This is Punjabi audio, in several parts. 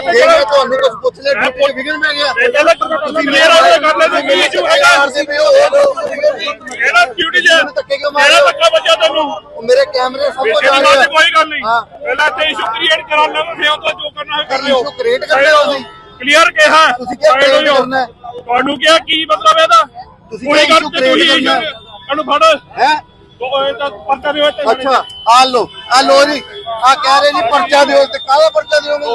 ਮੈਂ ਤੁਹਾਨੂੰ ਕੁਝ ਪੁੱਛ ਲਿਆ ਡਿਊਟੀ ਵਿਗੜ ਮੈਂ ਗਿਆ ਤੁਸੀਂ ਮੇਰਾ ਉਹਦੇ ਕਰ ਲੈ ਕੀ ਇਸ਼ੂ ਹੈਗਾ ਆਰਸੀਪੀ ਹੋ ਇਹਦਾ ਡਿਊਟੀ ਜੇ ਮੇਰਾ ਧੱਕਾ ਵੱਜਾ ਤੈਨੂੰ ਮੇਰੇ ਕੈਮਰੇ ਸਭ ਕੁਝ ਆ ਰਿਹਾ ਕੋਈ ਗੱਲ ਨਹੀਂ। ਪਹਿਲਾਂ ਤੇ ਇਸ਼ੂ ਕ੍ਰੀਏਟ ਕਰਾ ਲਵਾਂ ਫਿਰ ਉਹ ਤੋਂ ਜੋ ਕਰਨਾ ਹੈ ਕਰ ਲਿਓ issue create ਕਰ ਲਿਓ ਤੁਸੀਂ। ਕਲੀਅਰ ਕਿਹਾ ਤੁਸੀਂ ਜਾਓ। ਕਰਨਾ। ਤੁਹਾਨੂੰ ਕਿਹਾ ਕੀ ਮਤਲਬ ਇਹਦਾ ਤੁਸੀਂ ਕੋਈ ਗੱਲ ਤੇ ਤੁਸੀਂ ਹੈ। ਇਹਨੂੰ ਫੜ ਹੈ ਅੱਛਾ ਆ ਲੋ ਆ ਲੋ ਜੀ। ਆ ਕਹਿ ਰਹੇ ਜੀ ਪਰਚਾ ਦਿਓ ਤੇ ਕਾਹਦਾ ਪਰਚਾ ਦਿਓਗੇ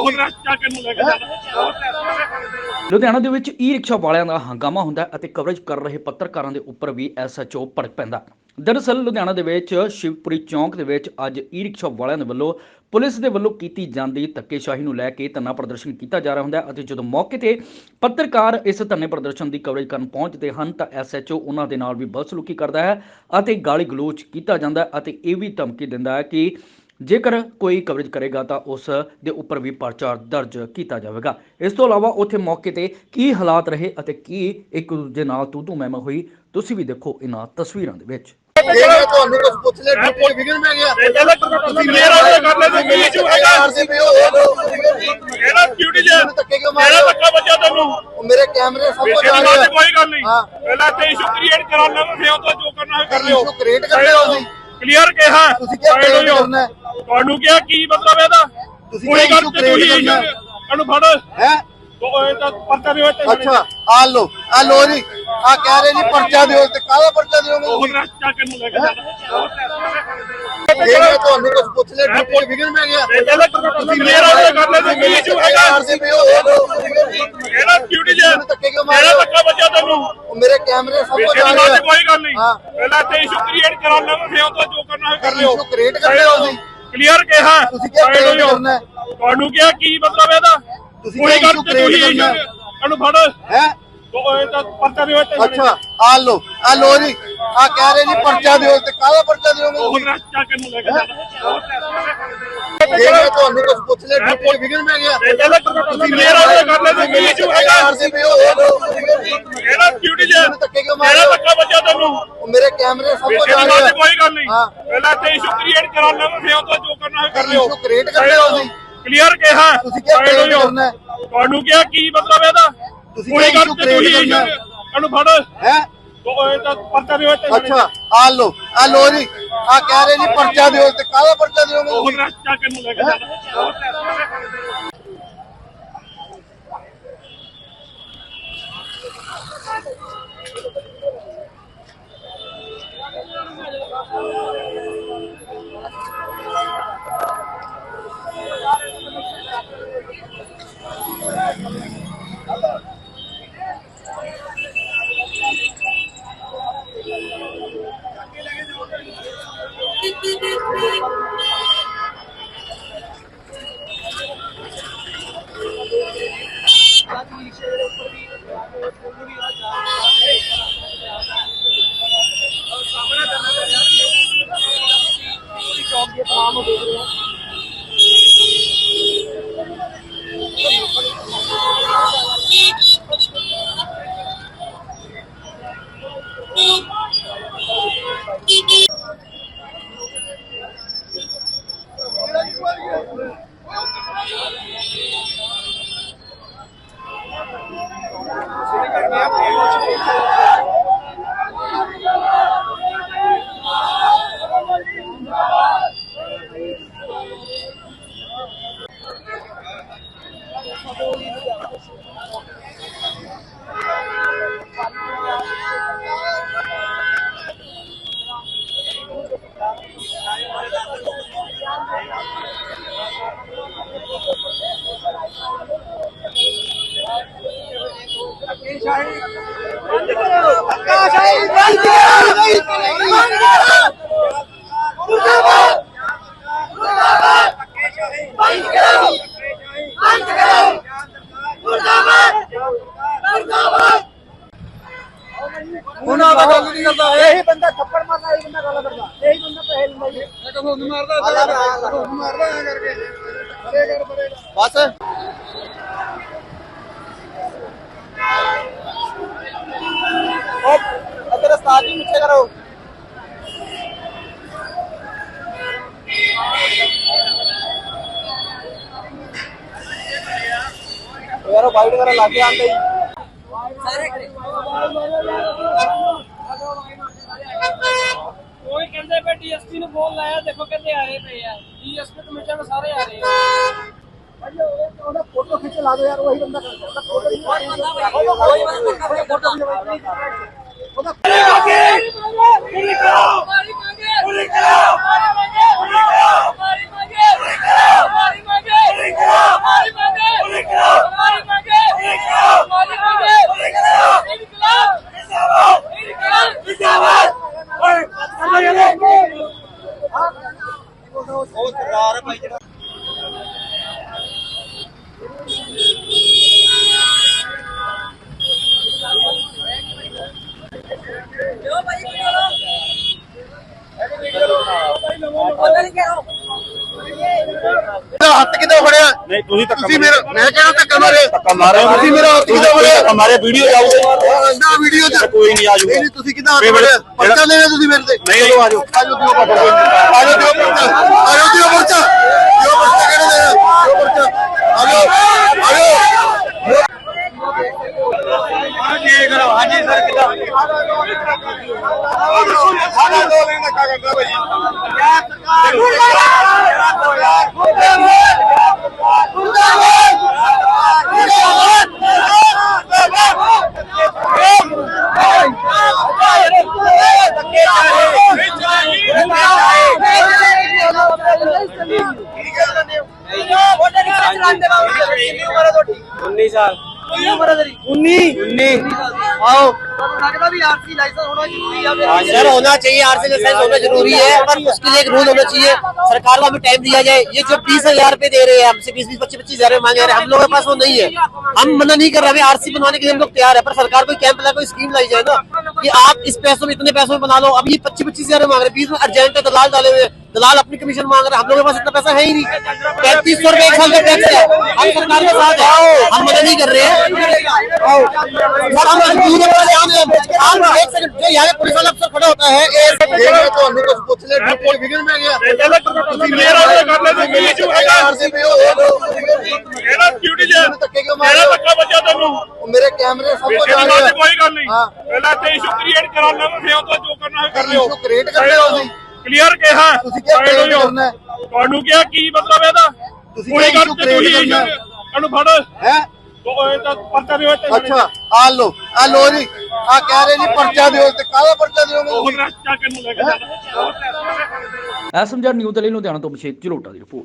ਲੁਧਿਆਣਾ ਦੇ ਵਿੱਚ ਈ ਰਿਕਸ਼ਾ ਵਾਲਿਆਂ ਦਾ ਹੰਗਾਮਾ ਹੁੰਦਾ ਅਤੇ ਕਵਰੇਜ ਕਰ ਰਹੇ ਪੱਤਰਕਾਰਾਂ ਦੇ ਉੱਪਰ ਵੀ ਐਸਐਚਓ ਭੜਕ ਪੈਂਦਾ ਦਰਅਸਲ, ਲੁਧਿਆਣਾ ਦੇ ਵਿੱਚ ਸ਼ਿਵਪੁਰੀ ਚੌਂਕ ਦੇ ਵਿੱਚ ਅੱਜ ਈ ਰਿਕਸ਼ਾ ਵਾਲਿਆਂ ਦੇ ਵੱਲੋਂ ਪੁਲਿਸ ਦੇ ਵੱਲੋਂ ਕੀਤੀ ਜਾਂਦੀ ਧੱਕੇਸ਼ਾਹੀ ਨੂੰ ਲੈ ਕੇ ਧਰਨਾ ਪ੍ਰਦਰਸ਼ਨ ਕੀਤਾ ਜਾ ਰਿਹਾ ਹੁੰਦਾ ਹੈ ਅਤੇ ਜਦੋਂ ਮੌਕੇ ਤੇ ਪੱਤਰਕਾਰ ਇਸ ਧਰਨੇ ਪ੍ਰਦਰਸ਼ਨ ਦੀ ਕਵਰੇਜ ਕਰਨ ਪਹੁੰਚਦੇ ਹਨ ਤਾਂ ਐਸਐਚਓ ਉਹਨਾਂ ਦੇ ਨਾਲ ਵੀ ਬਦਸਲੂਕੀ ਕਰਦਾ ਹੈ ਅਤੇ ਗਾਲੀ ਗਲੋਚ ਕੀਤਾ ਜਾਂਦਾ ਹੈ ਅਤੇ ਇਹ ਵੀ ਧਮਕੀ ਦਿੰਦਾ ਹੈ ਕਿ ਜੇਕਰ ਕੋਈ ਕਵਰੇਜ ਕਰੇਗਾ ਤਾਂ ਉਸ ਦੇ ਉੱਪਰ ਵੀ ਪਰਚਾ ਦਰਜ ਕੀਤਾ ਜਾਵੇਗਾ ਇਸ ਤੋਂ ਇਲਾਵਾ ਉੱਥੇ ਮੌਕੇ ਤੇ ਕੀ ਹਾਲਾਤ ਰਹੇ ਅਤੇ ਕੀ ਇੱਕ ਦੂਜੇ ਨਾਲ ਤੂ ਤੂ ਮਹਿਮਾ ਹੋਈ ਤੁਸੀਂ ਵੀ ਦੇਖੋ ਇਹਨਾਂ ਤਸਵੀਰਾਂ ਦੇ ਵਿੱਚ ਜੇ ਮੈਂ ਤੁਹਾਨੂੰ ਕੁਝ ਪੁੱਛ ਲਿਆ ਡਿਊਟੀ ਵਿਗੜ ਮੈਂ ਗਿਆ ਤੁਸੀਂ ਮੇਰਾ ਉਹਦੇ ਕਰ ਲੈ ਕੀ ਇਸ਼ੂ ਹੈਗਾ ਆਰਸੀਪੀ ਹੋ ਇਹਦਾ ਡਿਊਟੀ ਜੇ ਮੈਨੂੰ ਧੱਕੇ ਕਿਉਂ ਮੇਰਾ ਮਾਰਿਆ ਧੱਕਾ ਵੱਜਾ ਤੈਨੂੰ ਉਹ ਮੇਰੇ ਕੈਮਰੇ ਸਭ ਕੁਝ ਆ ਇਹਦੇ ਬਾਅਦ ਰਿਹਾ ਕੋਈ ਗੱਲ ਨਹੀਂ ਹਾਂ। ਪਹਿਲਾਂ ਤੇ ਇਸ਼ੂ ਕ੍ਰੀਏਟ ਕਰਾ ਲਵਾਂ ਫਿਰ ਉਹ ਤੋਂ ਜੋ ਕਰਨਾ ਹੈ ਕਰ ਲਿਓ issue create ਕਰ ਲਿਓ ਤੁਸੀਂ। ਕਲੀਅਰ ਕਿਹਾ? ਤੁਸੀਂ। ਕਰਨਾ ਹੈ। ਤੁਹਾਨੂੰ ਕਿਹਾ ਕੀ ਮਤਲਬ ਇਹਦਾ? ਤੁਸੀਂ ਕੋਈ ਕਿਹਾ ਗੱਲ issue ਤੇ create ਤੁਸੀਂ ਕਰਨਾ ਹੈ। ਇਹਨੂੰ ਫੜ। ਹੈ? ਉਹ ਇਹ ਤਾਂ ਪਰਚਾ ਦਿਓ ਤੇ ਅੱਛਾ ਆ ਲੋ ਆ ਲੋ ਜੀ। ਆ ਕਹਿ ਰਹੇ ਜੀ ਪਰਚਾ ਦਿਓ ਤੇ ਕਾਹਦਾ ਪਰਚਾ ਦਿਓਗੇ ਉਹ ਤੁਸੀਂ ਰਸਤਾ ਚੱਕ ਨੂੰ ਲੈ ਕੇ ਜਾਣਾ ਜੇ ਮੈਂ ਤੁਹਾਨੂੰ ਕੁਝ ਪੁੱਛ ਲਿਆ ਡਿਊਟੀ ਵਿਗੜ ਮੈਂ ਗਿਆ। ਤੁਸੀਂ ਮੇਰਾ ਉਹਦੇ ਕਰ ਲੈ ਕੀ ਇਸ਼ੂ ਹੈਗਾ। ਆਰਸੀਪੀ ਡਿਊਟੀ ਜੇ? ਮੇਰਾ ਧੱਕਾ ਵੱਜਾ ਤੈਨੂੰ? ਉਹ ਮੇਰੇ ਕੈਮਰੇ ਸਭ ਕੁਝ ਆ ਰਿਹਾ ਕੋਈ ਗੱਲ ਨਹੀਂ। ਪਹਿਲਾਂ ਤੇ ਇਸ਼ੂ ਕ੍ਰੀਏਟ ਕਰਾ ਲਵਾਂ ਫਿਰ ਉਹ ਤੋਂ ਜੋ ਕਰਨਾ ਹੈ ਕਰ ਲਿਓ। issue create ਕਰ ਲਿਓ ਤੁਸੀਂ। ਕਲੀਅਰ ਕਿਹਾ? ਤੁਸੀਂ ਜਾਓ। ਕਰਨਾ। ਤੁਹਾਨੂੰ ਕਿਹਾ ਕੀ ਮਤਲਬ ਇਹਦਾ? ਤੁਸੀਂ ਤੇ create ਤੁਸੀਂ ਕਰਨਾ। ਇਹਨੂੰ ਫੜ। ਹੈ? ਅੱਛਾ ਆ ਲੋ ਆ ਲੋ ਜੀ। ਆ ਕਹਿ ਰਹੇ ਜੀ ਪਰਚਾ ਦਿਓ ਤੇ ਕਾਹਦਾ ਪਰਚਾ ਦਿਓਗੇ ਉਹ ਰਸਤਾ ਚੱਕ ਨੂੰ ਲੈ ਕੇ ਜਾਣਾ? ਜੇ ਮੈਂ ਤੁਹਾਨੂੰ ਕੁਝ ਪੁੱਛ ਲਿਆ ਡਿਊਟੀ ਵਿਗੜ ਮੈਂ ਗਿਆ। ਤੁਸੀਂ ਮੇਰਾ ਕਰ ਲੈ ਕੀ ਇਸ਼ੂ ਹੈਗਾ? ਆਰਸੀਪੀ ਹੋ। ਇਹਦਾ ਡਿਊਟੀ ਜੇ ਮੇਰਾ ਧੱਕਾ ਵੱਜਾ ਤੈਨੂੰ ਉਹ ਮੇਰੇ ਕੈਮਰੇ ਸਭ ਕੁਝ ਆ ਰਿਹਾ ਕੋਈ ਗੱਲ ਨਹੀਂ। ਪਹਿਲਾਂ ਤੇ ਇਸ਼ੂ ਕ੍ਰੀਏਟ ਕਰਾ ਲਵਾਂ ਫਿਰ ਉਹ ਤੋਂ ਜੋ ਕਰਨਾ ਹੈ ਕਰ ਲਿਓ। Issue create ਕਰ ਲਿਓ ਤੁਸੀਂ। ਕਲੀਅਰ ਕਿਹਾ? ਤੁਸੀਂ ਜਾਓ। ਕਰਨਾ। ਤੁਹਾਨੂੰ ਕਿਹਾ ਕੀ ਮਤਲਬ ਇਹਦਾ? ਤੁਸੀਂ ਕੋਈ ਗੱਲ ਤੇ ਤੁਸੀਂ ਹੈ। ਇਹਨੂੰ ਫੜ। ਹੈ? ਉਹ ਇਹ ਤਾਂ ਪਰਚਾ ਦਿਓ ਤੇ ਅੱਛਾ ਆ ਲੋ ਆ ਲੋ ਜੀ। ਆ ਕਹਿ ਰਹੇ ਜੀ ਪਰਚਾ ਦਿਓ ਤੇ ਕਾਹਦਾ ਪਰਚਾ ਦਿਓਗੇ ਉਹ ਤੁਸੀਂ ਰਸਤਾ ਚੱਕ ਨੂੰ ਲੈ ਕੇ ਜਾਣਾ ਉਹਨਾਂ ਦਾ ਗੱਲ ਨਹੀਂ ਕਰਦਾ ਇਹੀ ਬੰਦਾ ਥੱਪੜ ਮਾਰਦਾ, ਇਹੀ ਬੰਦਾ ਗੱਲ ਕਰਦਾ ਇਹੀ ਬੰਦਾ ਪੈਸੇ ਲੈਂਦਾ ਜੀ। ਮੈਂ ਤਾਂ ਤੁਹਾਨੂੰ ਮਾਰਦਾ ਤੁਹਾਨੂੰ ਮਾਰਦਾ ਕਰਕੇ। ਬਸ। ਕਰੋ ਵਾਈਟ ਵਗੈਰਾ ਲੱਗ ਗਿਆ ਆਂਦੇ ਕੋਈ ਕਹਿੰਦੇ ਪਏ ਡੀਐਸਪੀ ਨੂੰ ਫੋਨ ਲਾਇਆ ਦੇਖੋ ਕਹਿੰਦੇ ਆਏ ਪਏ ਆ। ਡੀਐਸਪੀ ਕਮਿਸ਼ਨ ਸਾਰੇ ਆ ਰਹੇ ਆ। ਉਹਦਾ ਫੋਟੋ ਖਿੱਚ ਲਾ ਦੋ ਯਾਰ ਉਹੀ ਬੰਦਾ ਕਰਦਾ। ਫੋਟੋ ਨਹੀਂ ਉਹਦਾ ਫੋਟੋ ਨਹੀਂ ਉਹਦਾ ਪੂਰੀ ਕਰੋ ਪੂਰੀ ਕਰੋ ਪੂਰੀ ਕਰੋ ਮਾਰੀ ਮੰਗੇ ਪੂਰੀ ਕਰੋ ਮਾਰੀ ਮੰਗੇ ਪੂਰੀ ਕਰੋ ਮਾਰੀ ਮੰਗੇ ਪੂਰੀ ਕਰੋ ਮਾਰੀ ਮੰਗੇ ਪੂਰੀ ਕਰੋ ਮਾਰੀ ਮੰਗੇ ਪੂਰੀ ਕਰੋ ਇਨਕਲਾਬ ਇਨਕਲਾਬ ਜਿੰਦਾਬਾਦ ਉਹ ਸਰਦਾਰ ਭਾਈ ਜਿਹੜਾ ਹੱਥ ਕਿਦੋਂ ਫੜਿਆ? ਨਹੀਂ ਤੁਸੀਂ ਧੱਕਾ ਤੁਸੀਂ ਮੇਰਾ ਮੈਂ ਕਿਹੜਾ ਧੱਕਾ ਮਾਰਿਆ ਧੱਕਾ ਮਾਰਿਆ। ਤੁਸੀਂ ਮੇਰਾ ਹੱਥ ਕਿਦੋਂ ਫੜਿਆ? ਹਮਾਰੇ ਵੀਡੀਓ ਜਾਊਗੇ ਨਾ ਵੀਡੀਓ ਚ ਕੋਈ ਨਹੀਂ ਆ ਜਾਊਗਾ। ਨਹੀਂ ਤੁਸੀਂ ਕਿਦਾਂ ਹੱਥ ਫੜਿਆ? ਪਰਚਾ ਲੈਣਾ ਤੁਸੀਂ ਮੇਰੇ ਤੇ। ਨਹੀਂ, ਆਜੋ ਆਜੋ ਦਿਓ ਪਰਚਾ ਆਜੋ ਦਿਓ ਪਰਚਾ। ਆਜੋ ਦਿਓ ਪਰਚਾ। ਦਿਓ ਪਰਚਾ। ਲੜਨ ਕਿੰਨੀ ਉਮਰ ਹੈ ਤੁਹਾਡੀ? 19 ਸਾਲ। ਕਿੰਨੀ ਉਮਰ ਹੈ ਤੇਰੀ? 19 19 ਆਓ। सर होना चाहिए आरसी लाइसेंस होना ज़रूरी है पर उसके लिए एक रूल होना चाहिए सरकार को हमें टाइम दिया जाए ये जो बीस हज़ार रुपए दे रहे हैं हमसे बीस बीस पच्चीस पच्चीस हज़ार मांगे रहे हैं हम लोगों के पास वो नहीं है हम मना नहीं कर रहे हमें आरसी बनवाने के लिए हम लोग तैयार है पर सरकार कोई कैंप लगा कोई स्कीम लाई जाए ना कि आप इस पैसों में इतने पैसों में बना लो अब ये पच्चीस पच्चीस हज़ार मांग रहे हैं बीस में अर्जेंट है दलाल डाले हुए दलाल अपनी कमीशन मांग रहे हैं हम लोगों के पास इतना पैसा है ही नहीं पैंतीस सौ रुपए एक साल का टैक्स है हम सरकार के साथ है हम मना नहीं कर रहे हैं सर हम मजबूर हैं ध्यान दें। हम एक सेकंड जो यहाँ पे पुलिस वाला अफसर खड़ा होता है एयर ਜੇ ਮੈਂ ਤੁਹਾਨੂੰ ਕੁਝ ਪੁੱਛ ਲਿਆ ਡਿਊਟੀ ਫਿਗਰ ਮੈਂ ਗਿਆ ਤੁਸੀਂ ਮੇਰਾ ਉਹਦੇ ਕਰ ਲੈ ਕੋਈ ਇਸ਼ੂ ਹੈਗਾ ਇਹਦਾ ਡਿਊਟੀ ਜੇ ਮੇਰਾ ਧੱਕਾ ਵੱਜਿਆ ਤੈਨੂੰ ਮੇਰੇ ਕੈਮਰੇ ਸਭ ਕੁਝ ਆ ਇਹਦੀ ਬਾਤ ਗਿਆ ਕੋਈ ਗੱਲ ਨਹੀਂ ਹਾਂ। ਪਹਿਲਾਂ ਤੇ ਇਸ਼ੂ ਕ੍ਰੀਏਟ ਕਰਾ ਲਵਾਂ ਫਿਰ ਉਹ ਤੋਂ ਜੋ ਕਰਨਾ ਹੈ ਕਰ ਲਿਓ issue create ਕਰਦੇ ਹੋ ਤੁਸੀਂ। ਕਲੀਅਰ ਕਿਹਾ ਤੁਸੀਂ ਕਿਹਾ Side ਹੋ create ਜਾਓ। ਕਰਨਾ ਹੈ। ਤੁਹਾਨੂੰ ਕਿਹਾ ਕੀ ਮਤਲਬ ਇਹਦਾ ਤੁਸੀਂ ਕੋਈ ਕਿਹਾ ਗੱਲ issue ਤੇ ਤੁਸੀਂ create ਕਰਨਾ ਹੈ। ਇਹਨੂੰ ਫੜ ਹੈ ਉਹ ਇਹ ਤਾਂ ਪਰਚਾ ਦਿਓ ਤੇ ਅੱਛਾ ਆ ਲੋ ਆ ਲੋ ਜੀ। ਆ ਕਹਿ ਰਹੇ ਜੀ ਪਰਚਾ ਦਿਓ ਤੇ ਕਾਹਦਾ ਪਰਚਾ ਦਿਓਗੇ ਐਸਐਮਜੀ ਨਿਊਜ਼ ਦੇ ਲਈ ਲੁਧਿਆਣਾ ਤੋਂ ਅਭਿਸ਼ੇਕ ਜਲੋਟਾ ਦੀ ਰਿਪੋਰਟ।